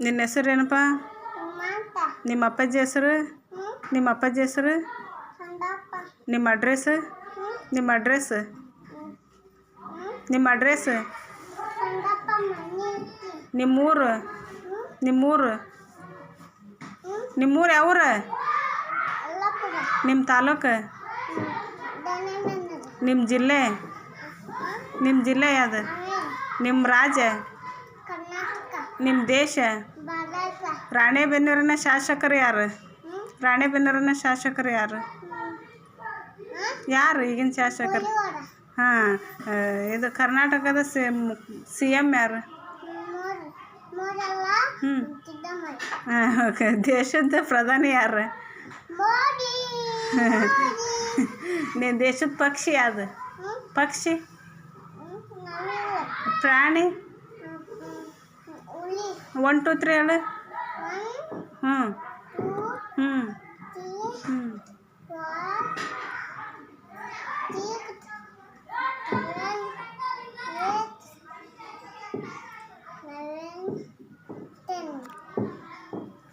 ನಿನ್ನ ಹೆಸರು ಏನಪ್ಪ? ನಿಮ್ಮ ಅಪ್ಪಾಜಿ ಹೆಸರು? ನಿಮ್ಮ ಅಪ್ಪಾಜಿ ಹೆಸರು? ನಿಮ್ಮ ಅಡ್ರೆಸ್? ನಿಮ್ಮ ಅಡ್ರೆಸ್? ನಿಮ್ಮ ಅಡ್ರೆಸ್? ನಿಮ್ಮೂರು? ನಿಮ್ಮೂರು? ನಿಮ್ಮೂರು ಯಾವೂರ? ನಿಮ್ಮ ತಾಲೂಕು? ನಿಮ್ಮ ಜಿಲ್ಲೆ? ನಿಮ್ಮ ಜಿಲ್ಲೆ ಯಾವುದು? ನಿಮ್ಮ ರಾಜ್ಯ? ನಿಮ್ಮ ದೇಶ? ರಾಣೆಬೆನ್ನೂರಿನ ಶಾಸಕರು ಯಾರು? ರಾಣೆಬೆನ್ನೂರಿನ ಶಾಸಕರು ಯಾರು? ಯಾರು ಈಗಿನ ಶಾಸಕರು? ಹಾಂ ಇದು ಕರ್ನಾಟಕದ ಸಿ ಸಿ ಎಂ ಯಾರು? ಹ್ಞೂ ಹಾಂ ಓಕೆ. ದೇಶದ ಪ್ರಧಾನಿ ಯಾರು? ನಿಮ್ಮ ದೇಶದ ಪಕ್ಷಿ ಯಾವುದು? ಪಕ್ಷಿ? ಪ್ರಾಣಿ? ಒನ್ ಟು ತ್ರೀ ಹೇಳು ಹ್ಞೂ ಹ್ಞೂ ಹ್ಞೂ